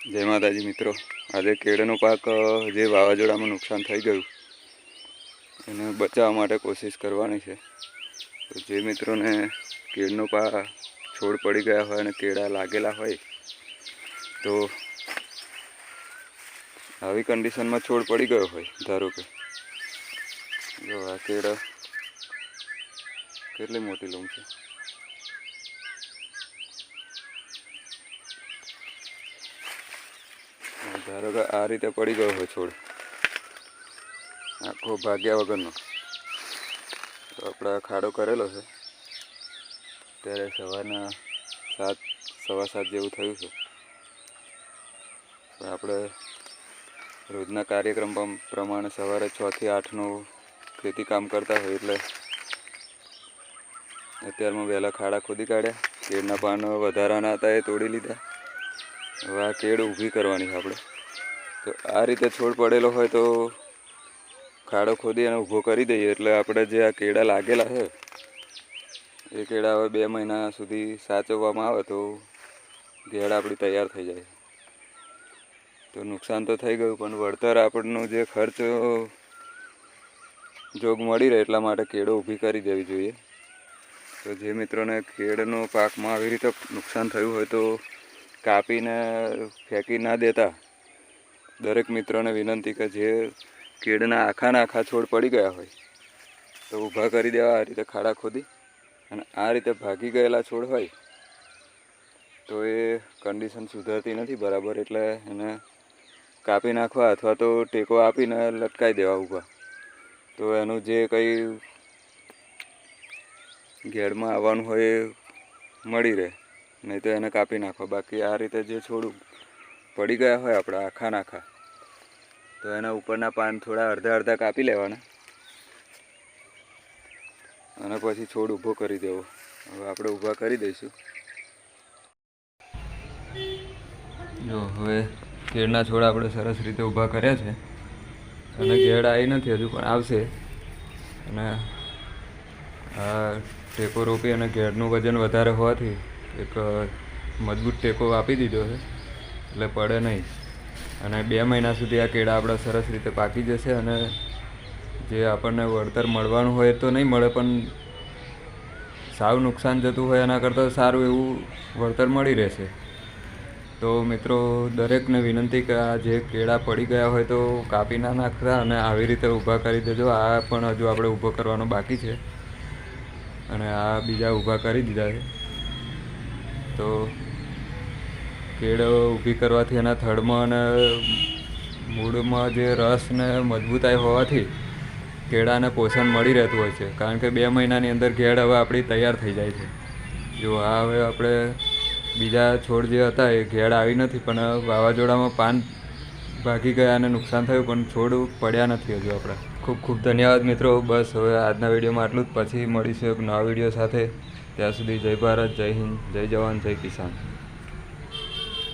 જય માતાજી મિત્રો. આજે કેળનો પાક જે વાવાઝોડામાં નુકસાન થઈ ગયું, એને બચાવવા માટે કોશિશ કરવાની છે. તો જે મિત્રોને કેળનો પાક છોડ પડી ગયા હોય અને કેળા લાગેલા હોય, તો આવી કન્ડિશનમાં છોડ પડી ગયો હોય, ધારો કે. જો આ કેળા કેટલી મોટી લૂમ છે. ધારો કે આ રીતે પડી ગયો હોય છોડ. આખો ભાગ્યા વગરનો. તો આપણે ખાડો કરેલો છે. ત્યારે સવારના સાત, સવા સાત જેવું થયું છે. પણ આપણે રોજના કાર્યક્રમ પ્રમાણે સવારે છથી આઠનું ખેતી કામ કરતા હોય એટલે અત્યારમાં વહેલા ખાડા ખોદી કાઢ્યા. કેળના પાન વધારાના હતા એ તોડી લીધા. હવે આ કેળ ઊભી કરવાની છે આપણે. તો આ રીતે છોડ પડેલો હોય તો ખાડો ખોદી અને ઊભો કરી દઈએ. એટલે આપણે જે આ કેળા લાગેલા છે, એ કેળા હવે બે મહિના સુધી સાચવવામાં આવે તો ઘેડ આપણી તૈયાર થઈ જાય. તો નુકસાન તો થઈ ગયું, પણ વળતર આપણનો જે ખર્ચ જોગ મળી રહે એટલા માટે કેળો ઊભી કરી દેવી જોઈએ. તો જે મિત્રોને કેળનો પાકમાં આવી રીતે નુકસાન થયું હોય તો કાપીને ફેંકી ના દેતા. દરેક મિત્રોને વિનંતી કે જે કેળના આખાના આખા છોડ પડી ગયા હોય, તો ઊભા કરી દેવા આ રીતે ખાડા ખોદી અને આ રીતે ભાગી ગયેલા છોડ હોય, તો એ કન્ડિશન સુધરતી નથી બરાબર. એટલે એને કાપી નાખવા અથવા તો ટેકો આપીને લટકાવી દેવા ઊભા. તો એનું જે કંઈ ઘેડમાં આવવાનું હોય એ મળી રહે. નહીં તો એને કાપી નાખવા બાકી આ રીતે જે છોડ પડી ગયા હોય આપણા આખા નાખા તો એના ઉપરના પાન થોડા અડધા અડધા કાપી લેવાના. અને પછી છોડ ઊભો કરી દેવો. હવે આપણે ઊભા કરી દઈશું. જો, હવે કેળના છોડ આપણે સરસ રીતે ઊભા કર્યા છે. અને કેળ આવી નથી હજુ, પણ આવશે. અને આ ટેકો રોપી અને કેળનું વજન વધારે હોવાથી એક મજબૂત ટેકો આપી દીધો છે. એટલે પડે નહીં. અને બે મહિના સુધી આ કેળા આપણા સરસ રીતે પાકી જશે અને જે આપણને વળતર મળવાનું હોય તો નહીં મળે, પણ સાવ નુકસાન જતું હોય એના કરતાં સારું એવું વળતર મળી રહેશે. તો મિત્રો, દરેકને વિનંતી કે આ જે કેળા પડી ગયા હોય તો કાપી ના નાખતા અને આવી રીતે ઊભા કરી દેજો. આ પણ હજુ આપણે ઊભો કરવાનો બાકી છે. અને આ બીજા ઊભા કરી દીધા છે. તો કેળ ઊભી કરવાથી એના થડમાં અને મૂળમાં જે રસ ને મજબૂતાઈ હોવાથી કેળાને પોષણ મળી રહેતું હોય છે. કારણ કે બે મહિનાની અંદર કેળ હવે આપણી તૈયાર થઈ જાય છે. જો આ હવે આપણે બીજા છોડ જે હતા એ ઘેડ આવી નથી, પણ વાવાઝોડામાં પાન ભાગી ગયા અને નુકસાન થયું, પણ છોડ પડ્યા નથી હજુ આપણા. ખૂબ ખૂબ ધન્યવાદ મિત્રો. બસ હવે આજના વિડીયોમાં આટલું જ. પછી મળીશું એક નવા વીડિયો સાથે. ત્યાં સુધી જય ભારત જય હિન્દ જય જવાન જય કિસાન.